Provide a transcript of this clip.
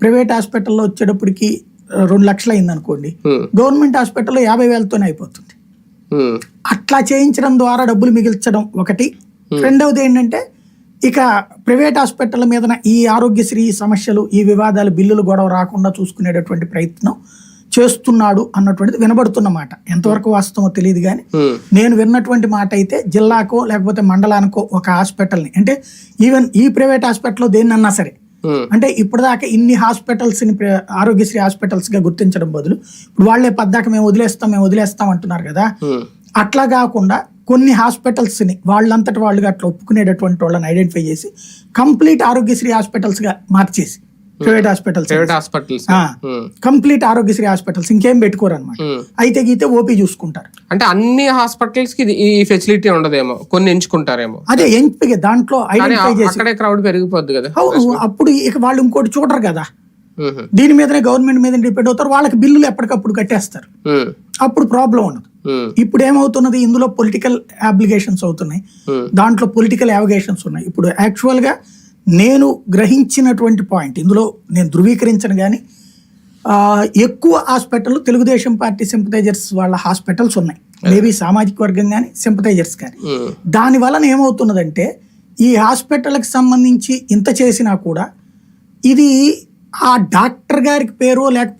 Private హాస్పిటల్లో వచ్చేటప్పటికి రెండు లక్షలు అయింది అనుకోండి గవర్నమెంట్ హాస్పిటల్లో యాభై వేలతోనే అయిపోతుంది. అట్లా చేయించడం ద్వారా డబ్బులు మిగిల్చడం ఒకటి. రెండవది ఏంటంటే ఇక ప్రైవేట్ హాస్పిటల్ మీద ఈ ఆరోగ్యశ్రీ సమస్యలు ఈ వివాదాలు బిల్లులు గొడవ రాకుండా చూసుకునేటటువంటి ప్రయత్నం చేస్తున్నాడు అన్నటువంటిది వినబడుతున్న మాట. ఎంతవరకు వాస్తవమో తెలియదు కానీ నేను విన్నటువంటి మాట అయితే జిల్లాకో లేకపోతే మండలానికో ఒక హాస్పిటల్ని అంటే ఈవెన్ ఈ ప్రైవేట్ హాస్పిటల్లో దేన్నన్నా సరే అంటే ఇప్పటిదాకా ఇన్ని హాస్పిటల్స్ని ఆరోగ్యశ్రీ హాస్పిటల్స్గా గుర్తించడం బదులు ఇప్పుడు వాళ్ళే పద్దాక మేము వదిలేస్తాం మేము వదిలేస్తాం అంటున్నారు కదా. ఉమ్, అట్లా కాకుండా కొన్ని హాస్పిటల్స్ని వాళ్ళంతటి వాళ్ళుగా అట్లా ఒప్పుకునేటటువంటి వాళ్ళని ఐడెంటిఫై చేసి కంప్లీట్ ఆరోగ్యశ్రీ హాస్పిటల్స్గా మార్చేసి private hospitals private hospitals. Complete Aarogyasri hospitals ఇంకేం పెట్టుకోరు అనమాట. అయితే గీతే ఓపీ చూసుకుంటారు. అంటే అన్ని హాస్పిటల్స్కి ఈ ఫెసిలిటీ ఉండదేమో కొన్ని ఎంచుకుంటారేమో. అదే ఎంపిక దాంట్లో ఐడెంటిఫై చేసి అక్కడే క్రౌడ్ పెరిగిపోద్ది కదా. అవును అప్పుడు ఇక వాళ్ళు ఇంకోటి చూడరు కదా. దీని మీదనే గవర్నమెంట్ మీద డిపెండ్ అవుతారు వాళ్ళకి బిల్లులు ఎప్పటికప్పుడు కట్టేస్తారు. అప్పుడు ప్రాబ్లం ఉండదు. ఇప్పుడు ఏమవుతున్నది ఇందులో పొలిటికల్ అప్లికేషన్స్ అవుతున్నాయి. దాంట్లో పొలిటికల్ అవగేషన్స్ ఉన్నాయి. ఇప్పుడు యాక్చువల్గా నేను గ్రహించినటువంటి పాయింట్ ఇందులో నేను ధృవీకరించను కానీ ఎక్కువ హాస్పిటల్ తెలుగుదేశం పార్టీ సింపథైజర్స్ వాళ్ళ హాస్పిటల్స్ ఉన్నాయి. మేబీ సామాజిక వర్గం కానీ సింపథైజర్స్ కానీ ఉమ్, దాని వలన ఏమవుతున్నదంటే ఈ హాస్పిటల్కి సంబంధించి ఇంత చేసినా కూడా ఇది ఆ డాక్టర్ గారికి పేరు లేకపోతే